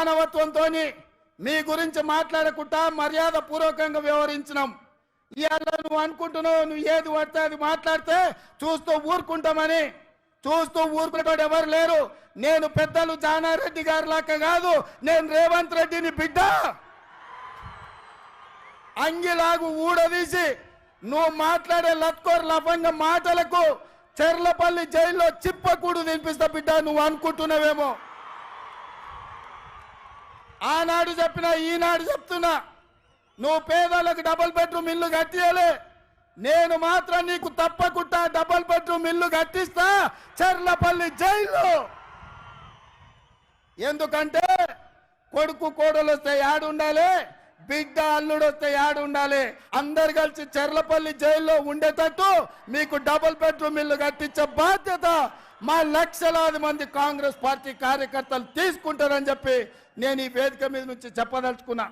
మానవత్వంతో మీ గురించి మాట్లాడకుండా మర్యాద పూర్వకంగా వ్యవహరించినాం. ఇవాళ నువ్వు అనుకుంటున్నావు నువ్వు ఏది పడితే అది మాట్లాడితే చూస్తూ ఊరుకుంటామని. చూస్తూ ఊరుకునేటోడు ఎవరు లేరు. నేను పెద్దలు జానారెడ్డి గారి లాగా కాదు నేను రేవంత్ రెడ్డిని బిడ్డ. అంగిలాగు ఊడదీసి నువ్వు మాట్లాడే లత్కోర్ లభంగ మాటలకు చెర్లపల్లి జైల్లో చిప్పకూడు తినిపిస్తా బిడ్డ నువ్వు అనుకుంటున్నావేమో. ఆనాడు చెప్పినా ఈనాడు చెప్తున్నా. నువ్వు పేదలకు డబుల్ బెడ్రూమ్ ఇల్లు కట్టియలే. నేను మాత్రం నీకు తప్పకుండా డబుల్ బెడ్రూమ్ ఇల్లు కట్టిస్తా. చెర్లపల్లి జైలు ఎందుకంటే కొడుకు కోడలు వస్తే యాడు ఉండాలి బిడ్డ అల్లుడు వస్తే యాడు ఉండాలి అందరు కలిసి చెర్లపల్లి జైల్లో ఉండేటట్టు మీకు డబుల్ బెడ్రూమ్ ఇల్లు కట్టించే బాధ్యత మా లక్షలాది మంది కాంగ్రెస్ పార్టీ కార్యకర్తలు తీసుకుంటారని చెప్పి నేను ఈ వేదిక మీద నుంచి చెప్పదలుచుకున్నా.